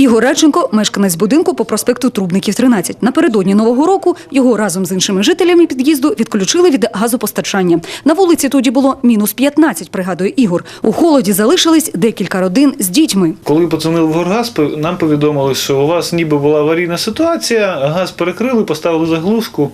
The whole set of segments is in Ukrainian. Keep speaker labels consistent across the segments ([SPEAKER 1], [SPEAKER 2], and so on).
[SPEAKER 1] Ігор Радченко – мешканець будинку по проспекту Трубників, 13. Напередодні Нового року його разом з іншими жителями під'їзду відключили від газопостачання. На вулиці тоді було мінус 15, пригадує Ігор. У холоді залишились декілька родин з дітьми.
[SPEAKER 2] Коли подзвонили в Горгаз, нам повідомили, що у вас ніби була аварійна ситуація, газ перекрили, поставили заглушку,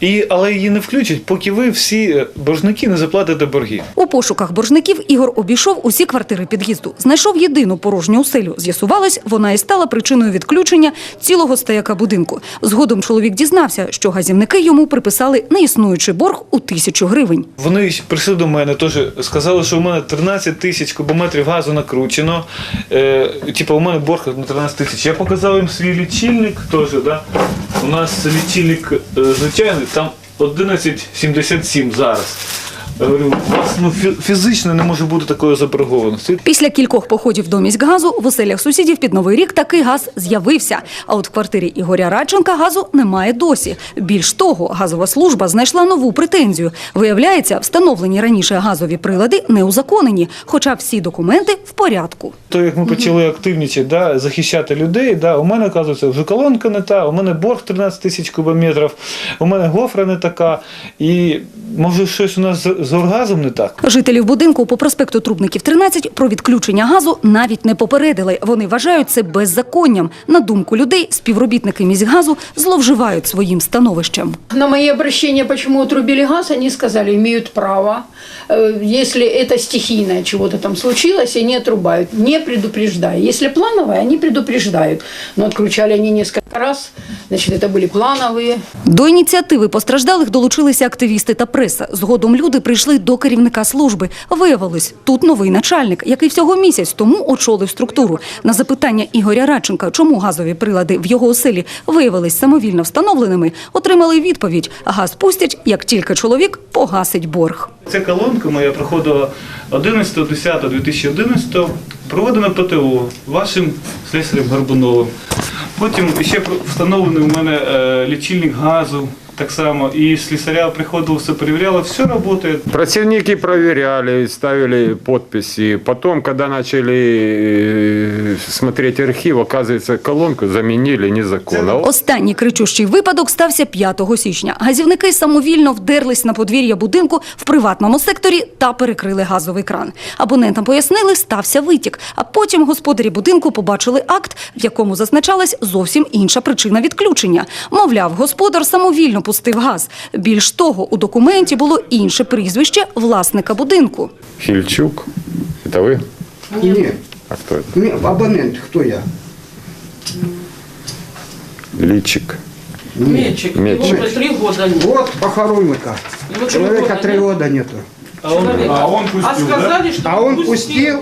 [SPEAKER 2] і, але її не включать, поки ви всі е, боржники не заплатите борги.
[SPEAKER 1] У пошуках боржників Ігор обійшов усі квартири під'їзду. Знайшов єдину порожню оселю. З'ясувалось, вона і стала причиною відключення цілого стояка будинку. Згодом чоловік дізнався, що газівники йому приписали неіснуючий борг у тисячу гривень.
[SPEAKER 2] Вони прийшли до мене теж, сказали, що у мене 13 тисяч кубометрів газу накручено. Е, типу, у мене борг на 13 тисяч. Я показав їм свій лічильник теж, да? У нас лічильник е, звичайний, там 11,77 зараз. Я говорю, у вас ну, фі- фізично не може бути такої заборгованості.
[SPEAKER 1] Після кількох походів до міськгазу в оселях сусідів під новий рік такий газ з'явився. А от в квартирі Ігоря Радченка газу немає досі. Більш того, газова служба знайшла нову претензію. Виявляється, встановлені раніше газові прилади не узаконені, хоча всі документи в порядку.
[SPEAKER 2] То як ми почали активнічати, да, захищати людей, да, у мене, оказується, вже колонка не та, у мене борг 13 тисяч кубометрів, у мене гофра не така, і може щось у нас з оргазом не так.
[SPEAKER 1] Жителів будинку по проспекту Трубників 13 про відключення газу навіть не попередили. Вони вважають це беззаконням. На думку людей, співробітники міськгазу зловживають своїм становищем.
[SPEAKER 3] На мои обращения, почему отрубили газ, они сказали, имеют право. Э, Если это стихийное чего-то там случилось, они отрубают, не предупреждая. Если плановое, они предупреждают. Но отключали они несколько раз, значит, это были плановые.
[SPEAKER 1] До ініціативи постраждалих долучилися активісти та преса. Згодом люди прийшли до керівника служби. Виявилось, тут новий начальник, який всього місяць тому очолив структуру. На запитання Ігоря Радченка, чому газові прилади в його оселі виявились самовільно встановленими, отримали відповідь: газ пустять, як тільки чоловік погасить борг.
[SPEAKER 2] Ця колонка моя проходила 11.10.2011, проведена ПТО вашим слесарем Горбуновим. Потім ще встановлений у мене е, лічильник газу, так само, і слісаря приходило, все перевіряло, все працює.
[SPEAKER 4] Противники проверяли, ставили подписи. Потом, когда начали э, смотреть архив, оказывается, колонку заменили незаконно.
[SPEAKER 1] Останній кричущий випадок стався 5 січня. Газівники самовільно вдерлись на подвір'я будинку в приватному секторі та перекрили газовий кран. Абонентам пояснили, стався витік. А потім господарі будинку побачили акт, в якому зазначалась зовсім інша причина відключення. Мовляв, господар самовільно пустив газ. Більш того, у документі було інше прізвище власника будинку.
[SPEAKER 4] Хильчук, это вы?
[SPEAKER 5] Нет,
[SPEAKER 4] А кто это?
[SPEAKER 5] не- абонент, кто я?
[SPEAKER 4] Личик.
[SPEAKER 6] Мельчик.
[SPEAKER 4] Мельчик.
[SPEAKER 6] Ему уже три года нет.
[SPEAKER 5] Вот похоронника.
[SPEAKER 6] Ему три
[SPEAKER 5] Человека
[SPEAKER 6] года
[SPEAKER 5] три
[SPEAKER 6] нет.
[SPEAKER 5] года нету.
[SPEAKER 2] А он
[SPEAKER 6] А сказали, что
[SPEAKER 5] А он пустил,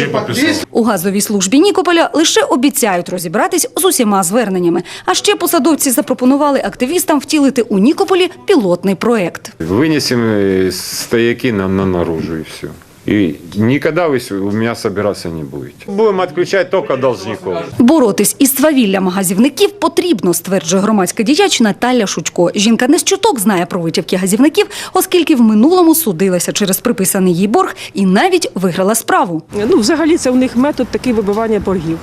[SPEAKER 5] и подписал.
[SPEAKER 1] У газовій службі Нікополя лише обіцяють розібратись з усіма зверненнями. А ще посадовці запропонували активістам втілити у Нікополі пілотний проект.
[SPEAKER 4] Вынесем э, стояки на, на наружу и все. И никогда вы у меня собираться не будете. Будем отключать только должников.
[SPEAKER 1] Боротись із свавіллям газівників потрібно, стверджує громадська діяч Наталя Шучко. Жінка не з чуток знає про витівки газівників, оскільки в минулому судилася через приписаний їй борг і навіть виграла справу.
[SPEAKER 7] Ну, взагалі, це у них метод такий вибивання боргів.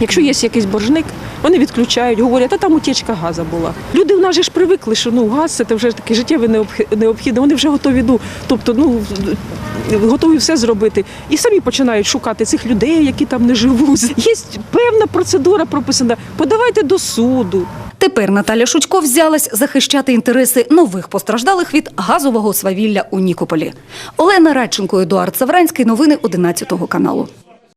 [SPEAKER 7] Якщо є якийсь боржник, вони відключають, говорять, а там утічка газу була. Люди в нас же ж привикли, що ну газ це вже таке життєве необх- необхідне. Вони вже готові, ну тобто, ну готові все зробити. І самі починають шукати цих людей, які там не живуть. Є певна процедура прописана. Подавайте до суду.
[SPEAKER 1] Тепер Наталя Шучко взялась захищати інтереси нових постраждалих від газового свавілля у Нікополі. Олена Радченко, Едуард Савранський. Новини 11 каналу.